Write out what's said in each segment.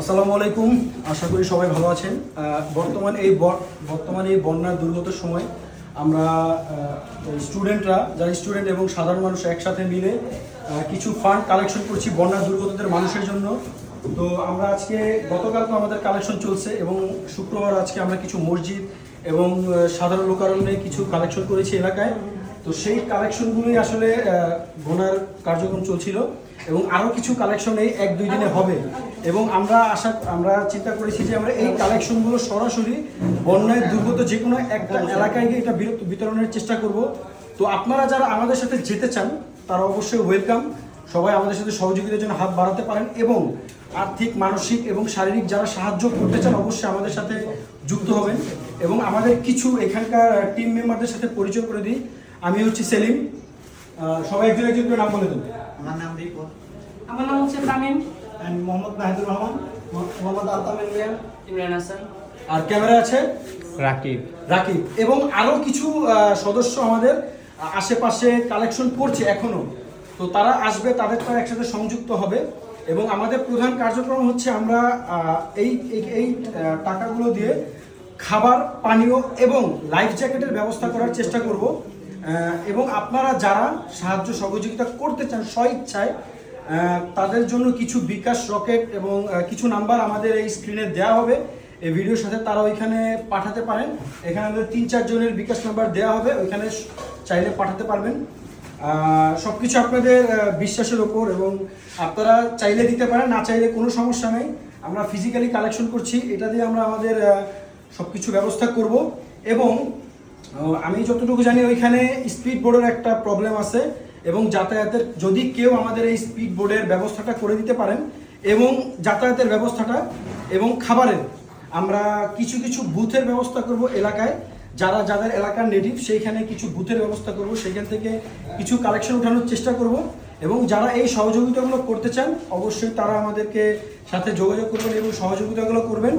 আসসালামু আলাইকুম। আশা করি সবাই ভালো আছেন। বর্তমান এই বর্তমান এই বন্যার দুর্গত সময় আমরা স্টুডেন্টরা, যারা স্টুডেন্ট এবং সাধারণ মানুষ একসাথে মিলে কিছু ফান্ড কালেকশন করছি বন্যার দুর্গতদের মানুষের জন্য। তো আমরা আজকে, গতকাল তো আমাদের কালেকশন চলছে এবং শুক্রবার আজকে আমরা কিছু মসজিদ এবং সাধারণ লোকারণ্যে কিছু কালেকশন করেছি এলাকায়। তো সেই কালেকশনগুলোই আসলে গোনার কার্যক্রম চলছিল। এবং আরও কিছু কালেকশন এই এক, দুই দিনে হবে। এবং আমরা আশা, আমরা চিন্তা করেছি যে আমরা এই কালেকশনগুলো সরাসরি বন্যায় দুর্গত যে কোনো একটা এলাকায় গিয়ে এটা বিতরণের চেষ্টা করব। তো আপনারা যারা আমাদের সাথে যেতে চান, তারা অবশ্যই ওয়েলকাম সবাই আমাদের সাথে সহযোগিতার জন্য হাত বাড়াতে পারেন এবং আর্থিক, মানসিক এবং শারীরিক যারা সাহায্য করতে চান, অবশ্যই আমাদের সাথে যুক্ত হবেন। এবং আমাদের কিছু এখানকার টিম মেম্বারদের সাথে পরিচয় করে দিই। আমি হচ্ছি সেলিম। সবাই একজন একজন নাম বলে দেবো আমার নাম রিপন। আমার নাম হচ্ছে তামিম। অ্যান্ড মোহাম্মদ নাহিদুর রহমান। মোহাম্মদ আলতামিন মিয়া। ইমরান হাসান। আর ক্যামেরা আছে? রাকিব। রাকিব। এবং আরও কিছু সদস্য আমাদের আশেপাশে কালেকশন করছে এখনও। তো তারা আসবে তাদের তো একসাথে সংযুক্ত হবে। এবং আমাদের প্রধান কার্যক্রম হচ্ছে আমরা এই এই- এই টাকাগুলো দিয়ে খাবার পানীয় এবং লাইফ জ্যাকেটের ব্যবস্থা করার চেষ্টা করব। এবং আপনারা যারা সাহায্য সহযোগিতা করতে চান স্বইচ্ছায় তাদের জন্য কিছু বিকাশ রকেট এবং কিছু নাম্বার আমাদের এই স্ক্রিনে দেওয়া হবে। এই ভিডিওর সাথে তারা ওইখানে পাঠাতে পারেন। এখানে আমাদের তিন চারজনের বিকাশ নাম্বার দেওয়া হবে। ওইখানে চাইলে পাঠাতে পারবেন। সব কিছু আপনাদের বিশ্বাসের ওপর এবং আপনারা চাইলে দিতে পারেন, না চাইলে কোনো সমস্যা নেই। আমরা ফিজিক্যালি কালেকশন করছি। এটা দিয়ে আমরা আমাদের সব কিছু ব্যবস্থা করব। এবং আমি যতটুকু জানি ওইখানে স্পিড বোর্ডের একটা প্রবলেম আছে। এবং যাতায়াতের, যদি কেউ আমাদের এই স্পিড বোর্ডের ব্যবস্থাটা করে দিতে পারেন এবং যাতায়াতের ব্যবস্থাটা এবং খাবারের, আমরা কিছু কিছু বুথের ব্যবস্থা করব এলাকায়। যারা, যাদের এলাকার নেটিভ সেইখানে কিছু বুথের ব্যবস্থা করব সেখান থেকে কিছু কালেকশন ওঠানোর চেষ্টা করব। এবং যারা এই সহযোগিতাগুলো করতে চান, অবশ্যই তারা আমাদেরকে সাথে যোগাযোগ করবেন এবং সহযোগিতাগুলো করবেন।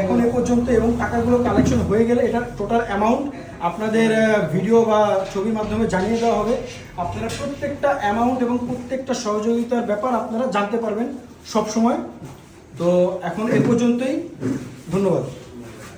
এখন এ পর্যন্ত এবং টাকাগুলো কালেকশন হয়ে গেলে এটার টোটাল অ্যামাউন্ট আপনাদের ভিডিও বা ছবির মাধ্যমে জানিয়ে দেওয়া হবে। আপনারা প্রত্যেকটা অ্যামাউন্ট এবং প্রত্যেকটা সহযোগিতার ব্যাপার আপনারা জানতে পারবেন সব সময় তো এখন এ পর্যন্তই। ধন্যবাদ।